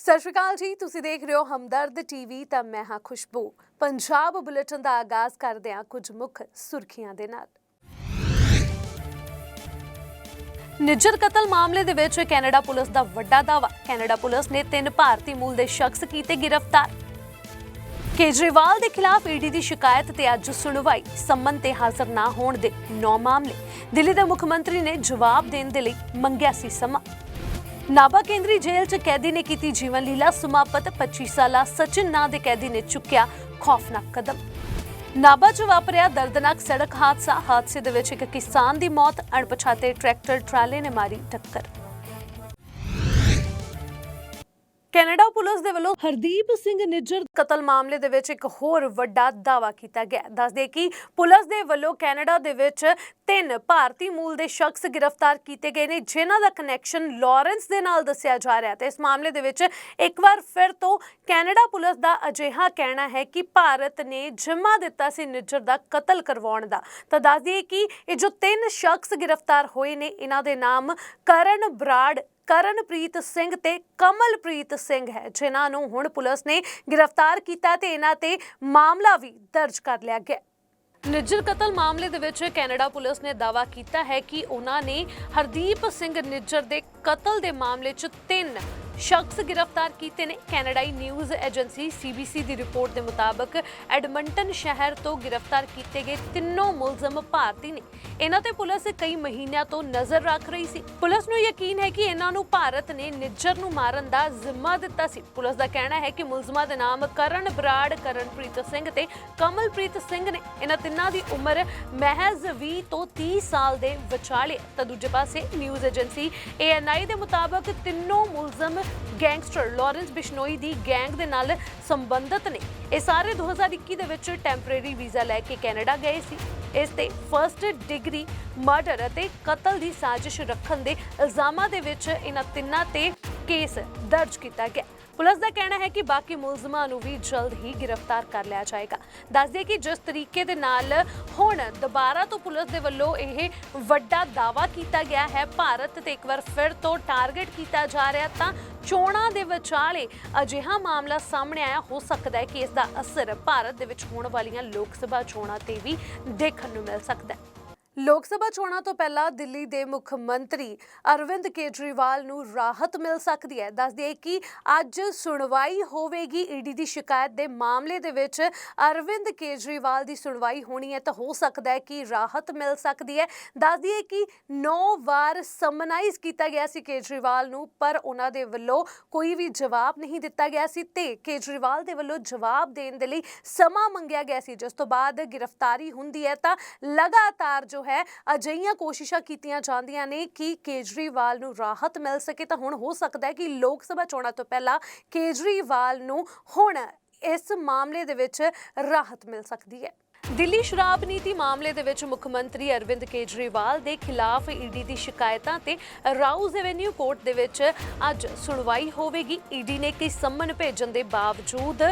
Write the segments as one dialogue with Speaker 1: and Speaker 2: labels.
Speaker 1: ਸਤਿ ਸ਼੍ਰੀ ਅਕਾਲ ਜੀ, ਤੁਸੀਂ ਦੇਖ ਰਹੇ ਹੋ ਹਮਦਰਦ ਟੀਵੀ, ਤਾਂ ਮੈਂ ਹਾਂ ਖੁਸ਼ਬੂ। ਪੰਜਾਬ ਬੁਲੇਟਿਨ ਦਾ ਆਗਾਜ਼ ਕਰਦੇ ਹਾਂ ਕੁਝ ਮੁੱਖ ਸੁਰਖੀਆਂ ਦੇ ਨਾਲ। ਨਿੱਜਰ ਕਤਲ ਮਾਮਲੇ ਦੇ ਵਿੱਚ ਕੈਨੇਡਾ ਪੁਲਿਸ ਦਾ ਵੱਡਾ ਦਾਅਵਾ। ਕੈਨੇਡਾ ਪੁਲਿਸ ਨੇ ਤਿੰਨ ਭਾਰਤੀ ਮੂਲ ਦੇ ਸ਼ਖਸ ਕੀਤੇ ਗ੍ਰਿਫਤਾਰ। ਕੇਜਰੀਵਾਲ ਦੇ ਖਿਲਾਫ ਈਡੀ ਦੀ ਸ਼ਿਕਾਇਤ ਤੇ ਅੱਜ ਸੁਣਵਾਈ। ਸੰਮਨ ਤੇ ਹਾਜ਼ਰ ਨਾ ਹੋਣ ਦੇ 9 ਮਾਮਲੇ। ਦਿੱਲੀ ਦੇ ਮੁੱਖ ਮੰਤਰੀ ਨੇ ਜਵਾਬ ਦੇਣ ਦੇ ਲਈ ਮੰਗਿਆ ਸੀ ਸਮਾਂ। ਨਾਭਾ ਕੇਂਦਰੀ ਜੇਲ੍ਹ 'ਚ ਕੈਦੀ ਨੇ ਕੀਤੀ ਜੀਵਨ ਲੀਲਾ, ਸਮਾਪਤ 25 ਸਾਲਾ ਸਚਿਨ ਨਾਂ ਦੇ ਕੈਦੀ ਨੇ ਚੁੱਕਿਆ ਖੌਫਨਾਕ ਕਦਮ। ਨਾਭਾ 'ਚ ਵਾਪਰਿਆ ਦਰਦਨਾਕ ਸੜਕ ਹਾਦਸਾ, ਹਾਦਸੇ ਦੇ ਵਿੱਚ ਇੱਕ ਕਿਸਾਨ ਦੀ ਮੌਤ, ਅਣਪਛਾਤੇ ਟਰੈਕਟਰ, ਟਰਾਲੇ ਨੇ ਮਾਰੀ ਟੱਕਰ। ਕੈਨੇਡਾ ਪੁਲਿਸ ਦੇ ਵੱਲੋਂ ਹਰਦੀਪ ਸਿੰਘ ਨਿੱਜਰ ਕਤਲ ਮਾਮਲੇ ਦੇ ਵਿੱਚ ਇੱਕ ਹੋਰ ਵੱਡਾ ਦਾਅਵਾ ਕੀਤਾ ਗਿਆ। ਦੱਸਦੇ ਕਿ ਪੁਲਿਸ ਦੇ ਵੱਲੋਂ ਕੈਨੇਡਾ ਦੇ ਵਿੱਚ ਤਿੰਨ ਭਾਰਤੀ ਮੂਲ ਦੇ ਸ਼ਖਸ ਗ੍ਰਿਫਤਾਰ ਕੀਤੇ ਗਏ ਨੇ, ਜਿਨ੍ਹਾਂ ਦਾ ਕਨੈਕਸ਼ਨ ਲਾਰੈਂਸ ਦੇ ਨਾਲ ਦੱਸਿਆ ਜਾ ਰਿਹਾ ਤੇ ਇਸ ਮਾਮਲੇ ਦੇ ਵਿੱਚ ਇੱਕ ਵਾਰ ਫਿਰ ਤੋਂ ਕੈਨੇਡਾ ਪੁਲਿਸ ਦਾ ਅਜਿਹਾ ਕਹਿਣਾ ਹੈ ਕਿ ਭਾਰਤ ਨੇ ਜਿੰਮਾ ਦਿੱਤਾ ਸੀ ਨਿੱਜਰ ਦਾ ਕਤਲ ਕਰਵਾਉਣ ਦਾ। ਤਾਂ ਦੱਸ ਕਿ ਇਹ ਜੋ ਤਿੰਨ ਸ਼ਖਸ ਗ੍ਰਿਫਤਾਰ ਹੋਏ ਨੇ, ਇਹਨਾਂ ਦੇ ਨਾਮ ਕਰਨ ਬਰਾੜ ਕਰਨਪ੍ਰੀਤ ਸਿੰਘ ਤੇ ਕਮਲਪ੍ਰੀਤ ਸਿੰਘ ਹੈ, ਜਿਨ੍ਹਾਂ ਨੂੰ ਹੁਣ ਪੁਲਿਸ ਨੇ ਗ੍ਰਿਫਤਾਰ ਕੀਤਾ ਤੇ ਇਹਨਾਂ ਤੇ ਮਾਮਲਾ ਵੀ ਦਰਜ ਕਰ ਲਿਆ ਗਿਆ। ਨਿੱਜਰ ਕਤਲ ਮਾਮਲੇ ਦੇ ਵਿੱਚ ਕੈਨੇਡਾ ਪੁਲਿਸ ਨੇ ਦਾਅਵਾ ਕੀਤਾ ਹੈ ਕਿ ਉਹਨਾਂ ਨੇ ਹਰਦੀਪ ਸਿੰਘ ਨਿੱਜਰ ਦੇ ਕਤਲ ਦੇ ਮਾਮਲੇ 'ਚ ਤਿੰਨ ਸ਼ਖਸ ਗ੍ਰਿਫਤਾਰ ਕੀਤੇ ਨੇ। ਕੈਨੇਡਾਈ ਨਿਊਜ਼ ਏਜੰਸੀ ਸੀਬੀਸੀ ਦੀ ਰਿਪੋਰਟ ਦੇ ਮੁਤਾਬਕ ਐਡਮੰਟਨ ਸ਼ਹਿਰ ਤੋਂ ਗ੍ਰਿਫਤਾਰ ਕੀਤੇ ਗਏ ਤਿੰਨੋਂ ਮੁਲਜ਼ਮ ਭਾਰਤੀ ਨੇ। ਇਹਨਾਂ ਤੇ ਪੁਲਿਸ ਕਈ ਮਹੀਨਿਆਂ ਤੋਂ ਨਜ਼ਰ ਰੱਖ ਰਹੀ ਸੀ। ਪੁਲਿਸ ਨੂੰ ਯਕੀਨ ਹੈ ਕਿ ਇਹਨਾਂ ਨੂੰ ਭਾਰਤ ਨੇ ਨਿੱਜਰ ਨੂੰ ਮਾਰਨ ਦਾ ਜ਼ਿੰਮਾ ਦਿੱਤਾ ਸੀ। ਪੁਲਿਸ ਦਾ ਕਹਿਣਾ ਹੈ ਕਿ ਮੁਲਜ਼ਮਾਂ ਦੇ ਨਾਮ ਕਰਨ ਬਰਾੜ ਕਰਨਪ੍ਰੀਤ ਸਿੰਘ ਤੇ ਕਮਲਪ੍ਰੀਤ ਸਿੰਘ ਨੇ। ਇਹਨਾਂ ਤਿੰਨਾਂ ਦੀ ਉਮਰ ਮਹਿਜ਼ 20 ਤੋਂ 30 ਸਾਲ ਦੇ ਵਿਚਾਲੇ ਤਾਂ ਦੂਜੇ ਪਾਸੇ ਨਿਊਜ਼ ਏਜੰਸੀ ਏਐਨਆਈ ਦੇ ਮੁਤਾਬਕ ਤਿੰਨੋਂ ਮੁਲਜ਼ਮ ਗੈਂਗਸਟਰ ਲਾਰੈਂਸ ਬਿਸ਼ਨੋਈ ਦੀ ਗੈਂਗ ਦੇ ਨਾਲ ਸੰਬੰਧਿਤ ਨੇ। ਇਹ ਸਾਰੇ 2021 ਦੇ ਵਿੱਚ ਟੈਂਪਰੇਰੀ ਵੀਜ਼ਾ ਲੈ ਕੇ ਕੈਨੇਡਾ ਗਏ ਸੀ। ਇਸ ਤੇ ਫਰਸਟ ਡਿਗਰੀ ਮਰਡਰ ਅਤੇ ਕਤਲ ਦੀ ਸਾਜ਼ਿਸ਼ ਰੱਖਣ ਦੇ ਇਲਜ਼ਾਮਾਂ ਦੇ ਵਿੱਚ ਇਹਨਾਂ ਤਿੰਨਾਂ ਤੇ ਕੇਸ ਦਰਜ ਕੀਤਾ ਗਿਆ। ਪੁਲਿਸ ਦਾ ਕਹਿਣਾ ਹੈ ਕਿ ਬਾਕੀ ਮੁਲਜ਼ਮਾਂ ਨੂੰ ਵੀ ਜਲਦ ਹੀ ਗ੍ਰਿਫਤਾਰ ਕਰ ਲਿਆ ਜਾਏਗਾ। ਦੱਸਦੇ ਕਿ ਜਿਸ ਤਰੀਕੇ ਦੇ ਨਾਲ ਹੁਣ ਦੁਬਾਰਾ ਤੋਂ ਪੁਲਿਸ ਦੇ ਵੱਲੋਂ ਇਹ ਵੱਡਾ ਦਾਵਾ ਕੀਤਾ ਗਿਆ ਹੈ, ਭਾਰਤ ਤੇ ਇੱਕ ਵਾਰ ਫਿਰ ਤੋਂ ਟਾਰਗੇਟ ਕੀਤਾ ਜਾ ਰਿਹਾ ਤਾਂ ਚੋਣਾਂ ਦੇ ਵਿਚਾਲੇ ਅਜਿਹਾ ਮਾਮਲਾ ਸਾਹਮਣੇ ਆਇਆ। ਹੋ ਸਕਦਾ ਹੈ ਕਿ ਇਸ ਦਾ ਅਸਰ ਭਾਰਤ ਦੇ ਵਿੱਚ ਹੋਣ ਵਾਲੀਆਂ ਲੋਕ ਸਭਾ ਚੋਣਾਂ ਤੇ ਵੀ ਦੇਖਣ ਨੂੰ ਮਿਲ ਸਕਦਾ ਹੈ। ਲੋਕ ਸਭਾ ਚੋਣਾਂ ਤੋਂ ਪਹਿਲਾਂ ਦਿੱਲੀ ਦੇ ਮੁੱਖ ਮੰਤਰੀ ਅਰਵਿੰਦ ਕੇਜਰੀਵਾਲ ਨੂੰ ਰਾਹਤ ਮਿਲ ਸਕਦੀ ਹੈ। ਦੱਸ ਦਈਏ ਕਿ ਅੱਜ ਸੁਣਵਾਈ ਹੋਵੇਗੀ। ਈਡੀ ਦੀ ਸ਼ਿਕਾਇਤ ਦੇ ਮਾਮਲੇ ਦੇ ਵਿੱਚ ਅਰਵਿੰਦ ਕੇਜਰੀਵਾਲ ਦੀ ਸੁਣਵਾਈ ਹੋਣੀ ਹੈ ਤਾਂ ਹੋ ਸਕਦਾ ਹੈ ਕਿ ਰਾਹਤ ਮਿਲ ਸਕਦੀ ਹੈ। ਦੱਸ ਦਈਏ ਕਿ 9 ਵਾਰ ਸਮਨਾਈਜ਼ ਕੀਤਾ ਗਿਆ ਸੀ ਕੇਜਰੀਵਾਲ ਨੂੰ, ਪਰ ਉਹਨਾਂ ਦੇ ਵੱਲੋਂ ਕੋਈ ਵੀ ਜਵਾਬ ਨਹੀਂ ਦਿੱਤਾ ਗਿਆ ਸੀ ਤੇ ਕੇਜਰੀਵਾਲ ਦੇ ਵੱਲੋਂ ਜਵਾਬ ਦੇਣ ਦੇ ਲਈ ਸਮਾਂ ਮੰਗਿਆ ਗਿਆ ਸੀ। ਜਿਸ ਤੋਂ ਬਾਅਦ ਗ੍ਰਿਫਤਾਰੀ ਹੁੰਦੀ ਹੈ ਤਾਂ ਲਗਾਤਾਰ ਜੋ ਜੋ ਹੈ, ਅਜਿਹੀਆਂ ਕੋਸ਼ਿਸ਼ਾਂ ਕੀਤੀਆਂ ਜਾਂਦੀਆਂ ਨੇ ਕਿ ਕੇਜਰੀਵਾਲ ਨੂੰ ਰਾਹਤ ਮਿਲ ਸਕੇ। ਤਾਂ ਹੁਣ ਹੋ ਸਕਦਾ ਹੈ ਕਿ ਲੋਕ ਸਭਾ ਚੋਣਾਂ ਤੋਂ ਪਹਿਲਾਂ ਕੇਜਰੀਵਾਲ ਨੂੰ ਹੁਣ ਇਸ ਮਾਮਲੇ ਦੇ ਵਿੱਚ ਰਾਹਤ ਮਿਲ ਸਕਦੀ ਹੈ। ਦਿੱਲੀ ਸ਼ਰਾਬ ਨੀਤੀ ਮਾਮਲੇ ਦੇ ਵਿੱਚ ਮੁੱਖ ਮੰਤਰੀ ਅਰਵਿੰਦ ਕੇਜਰੀਵਾਲ ਦੇ ਖਿਲਾਫ ਈਡੀ ਦੀ ਸ਼ਿਕਾਇਤਾਂ ਤੇ ਰਾਉਜ਼ ਐਵੇਨਿਊ ਕੋਰਟ ਦੇ ਵਿੱਚ ਅੱਜ ਸੁਣਵਾਈ ਹੋਵੇਗੀ। ਈਡੀ ਨੇ ਕਈ ਸੰਮਨ ਭੇਜਣ ਦੇ ਬਾਵਜੂਦ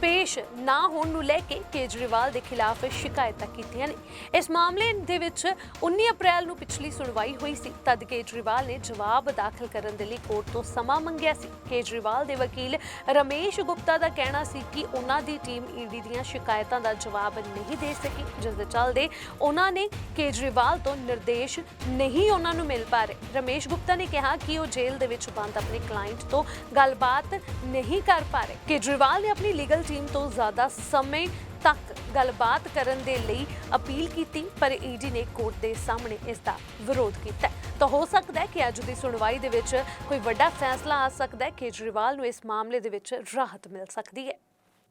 Speaker 1: ਪੇਸ਼ ਨਾ ਹੋਣ ਨੂੰ ਲੈ ਕੇ ਕੇਜਰੀਵਾਲ ਦੇ ਖਿਲਾਫ ਸ਼ਿਕਾਇਤਾਂ ਕੀਤੀਆਂ ਨੇ। ਇਸ ਮਾਮਲੇ ਦੇ ਵਿੱਚ 19 ਅਪ੍ਰੈਲ ਨੂੰ ਪਿਛਲੀ ਸੁਣਵਾਈ ਹੋਈ ਸੀ। ਤਦ ਕੇਜਰੀਵਾਲ ਨੇ ਜਵਾਬ ਦਾਖਲ ਕਰਨ ਦੇ ਲਈ ਕੋਰਟ ਤੋਂ ਸਮਾਂ ਮੰਗਿਆ ਸੀ। ਕੇਜਰੀਵਾਲ ਦੇ ਵਕੀਲ ਰਮੇਸ਼ ਗੁਪਤਾ ਦਾ ਕਹਿਣਾ ਸੀ ਕਿ ਉਹਨਾਂ ਦੀ ਟੀਮ ਈਡੀ ਦੀਆਂ ਸ਼ਿਕਾਇਤਾਂ ਦਾ ਜਵਾਬ ਨਹੀਂ ਦੇ ਸਕੀ। ਜਿਸ ਦੇ ਚੱਲਦੇ ਉਹਨਾਂ ਨੇ ਕੇਜਰੀਵਾਲ ਤੋਂ ਨਿਰਦੇਸ਼ ਨਹੀਂ ਉਹਨਾਂ ਨੂੰ ਮਿਲ ਪਾ ਰਹੇ। ਰਮੇਸ਼ ਗੁਪਤਾ ਨੇ ਕਿਹਾ ਕਿ ਉਹ ਜੇਲ੍ਹ ਦੇ ਵਿੱਚ ਬੰਦ ਆਪਣੇ ਕਲਾਇੰਟ ਤੋਂ ਗੱਲਬਾਤ ਨਹੀਂ ਕਰ ਪਾ ਰਹੇ। ਕੇਜਰੀਵਾਲ ਨੇ ਆਪਣੀ ਲੀਗਲ ਟੀਮ ਤੋਂ ਜ਼ਿਆਦਾ ਸਮੇਂ ਤੱਕ ਗੱਲਬਾਤ ਕਰਨ ਦੇ ਲਈ ਅਪੀਲ ਕੀਤੀ, ਪਰ ਈਡੀ ਨੇ ਕੋਰਟ ਦੇ ਸਾਹਮਣੇ ਇਸ ਦਾ ਵਿਰੋਧ ਕੀਤਾ। ਤਾਂ ਹੋ ਸਕਦਾ ਹੈ ਕਿ ਅੱਜ ਦੀ ਸੁਣਵਾਈ ਦੇ ਵਿੱਚ ਕੋਈ ਵੱਡਾ ਫੈਸਲਾ ਆ ਸਕਦਾ ਹੈ। ਕੇਜਰੀਵਾਲ ਨੂੰ ਇਸ ਮਾਮਲੇ ਦੇ ਵਿੱਚ ਰਾਹਤ ਮਿਲ ਸਕਦੀ ਹੈ।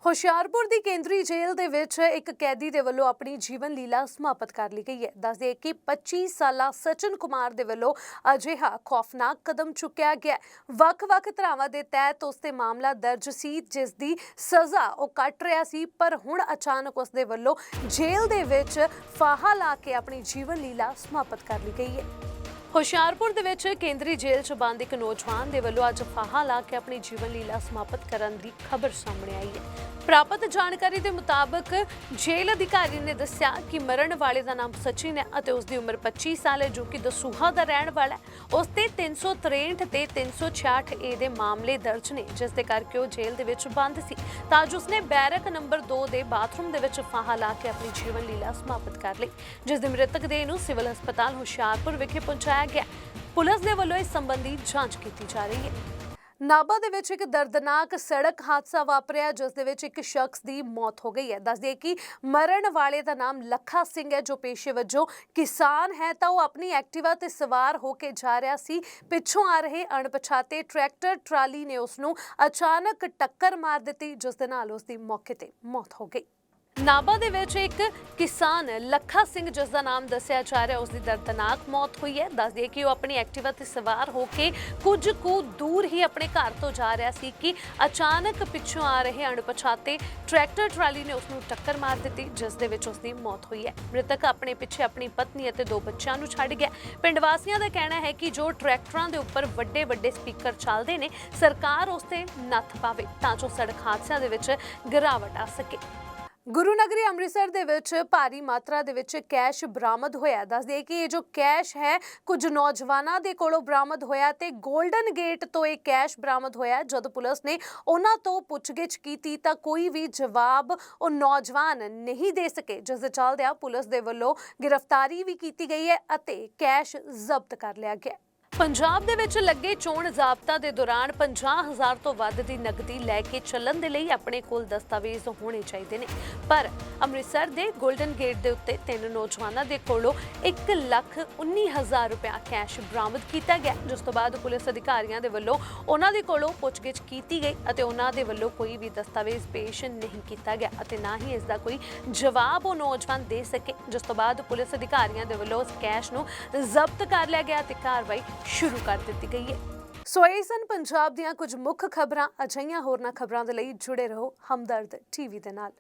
Speaker 1: ਹੁਸ਼ਿਆਰਪੁਰ ਦੀ ਕੇਂਦਰੀ ਜੇਲ੍ਹ ਦੇ ਵਿੱਚ ਇੱਕ ਕੈਦੀ ਦੇ ਵੱਲੋਂ ਆਪਣੀ ਜੀਵਨ ਲੀਲਾ ਸਮਾਪਤ ਕਰ ਲਈ ਗਈ ਹੈ। ਦੱਸਦੇ ਕਿ 25 ਸਾਲਾ ਸਚਨ ਕੁਮਾਰ ਦੇ ਵੱਲੋਂ ਅਜਿਹਾ ਖੌਫਨਾਕ ਕਦਮ ਚੁੱਕਿਆ ਗਿਆ ਵੱਖ-ਵੱਖ ਧਰਾਵਾਂ ਦੇ ਤਹਿਤ ਉਸ ਤੇ ਮਾਮਲਾ ਦਰਜ ਸੀ, ਜਿਸ ਦੀ ਸਜ਼ਾ ਉਹ ਕੱਟ ਰਿਹਾ ਸੀ, ਪਰ ਹੁਣ ਅਚਾਨਕ ਉਸ ਦੇ ਵੱਲੋਂ ਜੇਲ੍ਹ ਦੇ ਵਿੱਚ ਫਾਹਾ ਲਾ ਕੇ ਆਪਣੀ ਜੀਵਨ ਲੀਲਾ ਸਮਾਪਤ ਕਰ ਲਈ ਗਈ ਹੈ। ਹੁਸ਼ਿਆਰਪੁਰ ਦੇ ਵਿੱਚ ਕੇਂਦਰੀ ਜੇਲ੍ਹ 'ਚ ਬੰਦ ਇੱਕ ਨੌਜਵਾਨ ਦੇ ਵੱਲੋਂ ਅੱਜ ਫਾਹਾ ਲਾ ਕੇ ਆਪਣੀ ਜੀਵਨ ਲੀਲਾ ਸਮਾਪਤ ਕਰਨ ਦੀ ਖਬਰ ਸਾਹਮਣੇ ਆਈ ਹੈ। ਪ੍ਰਾਪਤ ਜਾਣਕਾਰੀ ਦੇ ਮੁਤਾਬਕ ਜੇਲ੍ਹ ਅਧਿਕਾਰੀ ਨੇ ਦੱਸਿਆ ਕਿ ਮਰਨ ਵਾਲੇ ਦਾ ਨਾਮ ਸਚਿਨ ਹੈ ਅਤੇ ਉਸ ਦੀ ਉਮਰ 25 ਸਾਲ ਹੈ, ਜੋ ਕਿ ਦਸੂਹਾ ਦਾ ਰਹਿਣ ਵਾਲਾ ਹੈ। ਉਸ ਤੇ 363 ਤੇ 366 ਏ ਦੇ ਮਾਮਲੇ ਦਰਜ ਨੇ, ਜਿਸ ਦੇ ਕਰਕੇ ਉਹ ਜੇਲ੍ਹ ਦੇ ਵਿੱਚ ਬੰਦ ਸੀ। ਤਾਂ ਅੱਜ ਉਸਨੇ ਬੈਰਕ ਨੰਬਰ 2 ਦੇ ਬਾਥਰੂਮ ਦੇ ਵਿੱਚ ਫਾਹਾ ਲਾ ਕੇ ਆਪਣੀ ਜੀਵਨ ਲੀਲਾ ਸਮਾਪਤ ਕਰ ਲਈ, ਜਿਸ ਦੇ ਮ੍ਰਿਤਕ ਦੇਹ ਨੂੰ ਸਿਵਲ ਹਸਪਤਾਲ ਹੁਸ਼ਿਆਰਪੁਰ ਵਿਖੇ ਪਹੁੰਚਾਇਆ ਗਿਆ ਪੁਲਿਸ ਦੇ ਵੱਲੋਂ ਇਸ ਸੰਬੰਧੀ ਜਾਂਚ ਕੀਤੀ ਜਾ ਰਹੀ ਹੈ। ਨਾਭਾ ਦੇ ਵਿੱਚ ਇੱਕ ਦਰਦਨਾਕ ਸੜਕ ਹਾਦਸਾ ਵਾਪਰਿਆ, ਜਿਸ ਦੇ ਵਿੱਚ ਇੱਕ ਸ਼ਖਸ ਦੀ ਮੌਤ ਹੋ ਗਈ ਹੈ। ਦੱਸਦੇ ਕਿ ਮਰਨ ਵਾਲੇ ਦਾ ਨਾਮ ਲੱਖਾ ਸਿੰਘ ਹੈ, ਜੋ ਪੇਸ਼ੇ ਵਜੋਂ ਕਿਸਾਨ ਹੈ। ਤਾਂ ਉਹ ਆਪਣੀ ਐਕਟਿਵਾ ਤੇ ਸਵਾਰ ਹੋ ਕੇ ਜਾ ਰਿਹਾ ਸੀ। ਪਿੱਛੋਂ ਆ ਰਹੇ ਅਣਪਛਾਤੇ ਟਰੈਕਟਰ, ਟਰਾਲੀ ਨੇ ਉਸ ਨੂੰ ਅਚਾਨਕ ਟੱਕਰ ਮਾਰ ਦਿੱਤੀ, ਜਿਸ ਦੇ ਨਾਲ ਉਸ ਦੀ ਮੌਕੇ ਤੇ ਮੌਤ ਹੋ ਗਈ। ਨਾਭਾ ਦੇ ਵਿੱਚ ਇੱਕ ਕਿਸਾਨ ਲੱਖਾ ਸਿੰਘ ਜਿਸ ਦਾ ਨਾਮ ਦੱਸਿਆ ਜਾ ਰਿਹਾ ਉਸ ਦੀ ਦਰਦਨਾਕ ਮੌਤ ਹੋਈ ਹੈ। ਦੱਸ ਦਈਏ ਕਿ ਉਹ ਆਪਣੀ ਐਕਟਿਵਾ ਤੇ ਸਵਾਰ ਹੋ ਕੇ ਕੁਝ ਕੁ ਦੂਰ ਹੀ ਆਪਣੇ ਘਰ ਤੋਂ ਜਾ ਰਿਹਾ ਸੀ ਕਿ ਅਚਾਨਕ ਪਿੱਛੋਂ ਆ ਰਹੇ ਅਣਪਛਾਤੇ ਟਰੈਕਟਰ ਟਰਾਲੀ ਨੇ ਉਸ ਨੂੰ ਟੱਕਰ ਮਾਰ ਦਿੱਤੀ, ਜਿਸ ਦੇ ਵਿੱਚ ਉਸ ਦੀ ਮੌਤ ਹੋਈ ਹੈ। ਮ੍ਰਿਤਕ ਆਪਣੇ ਪਿੱਛੇ ਆਪਣੀ ਪਤਨੀ ਅਤੇ ਦੋ ਬੱਚਿਆਂ ਨੂੰ ਛੱਡ ਗਿਆ। ਪਿੰਡ ਵਾਸੀਆਂ ਦਾ ਕਹਿਣਾ ਹੈ ਕਿ ਜੋ ਟਰੈਕਟਰਾਂ ਦੇ ਉੱਪਰ ਵੱਡੇ ਵੱਡੇ ਸਪੀਕਰ ਚੱਲਦੇ ਨੇ, ਸਰਕਾਰ ਉਸ ਤੇ ਨੱਥ ਪਾਵੇ ਤਾਂ ਜੋ ਸੜਕ ਹਾਦਸਿਆਂ ਦੇ ਵਿੱਚ ਗਿਰਾਵਟ ਆ ਸਕੇ। ਗੁਰੂ ਨਗਰੀ ਅੰਮ੍ਰਿਤਸਰ ਦੇ ਵਿੱਚ ਭਾਰੀ ਮਾਤਰਾ ਦੇ ਵਿੱਚ ਕੈਸ਼ ਬਰਾਮਦ ਹੋਇਆ। ਦੱਸਦੇ ਕਿ ਇਹ ਜੋ ਕੈਸ਼ ਹੈ, ਕੁਝ ਨੌਜਵਾਨਾਂ ਦੇ ਕੋਲੋਂ ਬਰਾਮਦ ਹੋਇਆ ਤੇ 골ਡਨ ਗੇਟ ਤੋਂ ਇਹ ਕੈਸ਼ ਬਰਾਮਦ ਹੋਇਆ। ਜਦ ਪੁਲਿਸ ਨੇ ਉਹਨਾਂ ਤੋਂ ਪੁੱਛਗਿੱਛ ਕੀਤੀ ਤਾਂ ਕੋਈ ਵੀ ਜਵਾਬ ਉਹ ਨੌਜਵਾਨ ਨਹੀਂ ਦੇ ਸਕੇ। ਜਿਸ ਦੇ ਚੱਲਦਿਆਂ ਪੁਲਿਸ ਦੇ ਵੱਲੋਂ ਗ੍ਰਿਫਤਾਰੀ ਵੀ ਕੀਤੀ ਗਈ ਹੈ ਅਤੇ ਕੈਸ਼ ਜ਼ਬਤ ਕਰ ਲਿਆ ਗਿਆ। ਪੰਜਾਬ ਦੇ ਵਿੱਚ ਲੱਗੇ ਚੋਣ ਜ਼ਾਬਤਾ ਦੇ ਦੌਰਾਨ 50000 ਤੋਂ ਵੱਧ ਦੀ ਨਕਦੀ ਲੈ ਕੇ ਚੱਲਣ ਦੇ ਲਈ ਆਪਣੇ ਕੋਲ ਦਸਤਾਵੇਜ਼ ਹੋਣੇ ਚਾਹੀਦੇ ਨੇ। ਪਰ ਅੰਮ੍ਰਿਤਸਰ ਦੇ 골ਡਨ ਗੇਟ ਦੇ ਉੱਤੇ ਤਿੰਨ ਨੌਜਵਾਨਾਂ ਦੇ ਕੋਲੋਂ 119000 ਰੁਪਇਆ ਕੈਸ਼ ਬਰਾਮਦ ਕੀਤਾ ਗਿਆ, ਜਿਸ ਤੋਂ ਬਾਅਦ ਪੁਲਿਸ ਅਧਿਕਾਰੀਆਂ ਦੇ ਵੱਲੋਂ ਉਹਨਾਂ ਦੇ ਕੋਲੋਂ ਪੁੱਛਗਿੱਛ ਕੀਤੀ ਗਈ ਅਤੇ ਉਹਨਾਂ ਦੇ ਵੱਲੋਂ ਕੋਈ ਵੀ ਦਸਤਾਵੇਜ਼ ਪੇਸ਼ ਨਹੀਂ ਕੀਤਾ ਗਿਆ ਅਤੇ ਨਾ ਹੀ ਇਸ ਦਾ ਕੋਈ ਜਵਾਬ ਉਹ ਨੌਜਵਾਨ ਦੇ ਸਕੇ, ਜਿਸ ਤੋਂ ਬਾਅਦ ਪੁਲਿਸ ਅਧਿਕਾਰੀਆਂ ਦੇ ਵੱਲੋਂ ਉਸ ਕੈਸ਼ ਨੂੰ ਜ਼ਬਤ ਕਰ ਲਿਆ ਗਿਆ ਤੇ ਕਾਰਵਾਈ ਸ਼ੁਰੂ ਕਰ ਦਿੱਤੀ ਗਈ ਹੈ। ਸੋ ਇਹ ਸਨ ਪੰਜਾਬ ਦੀਆਂ ਕੁਝ ਮੁੱਖ ਖਬਰਾਂ। ਅਜਿਹੀਆਂ ਹੋਰਨਾਂ ਖਬਰਾਂ ਦੇ ਲਈ ਜੁੜੇ ਰਹੋ ਹਮਦਰਦ ਟੀਵੀ ਦੇ ਨਾਲ।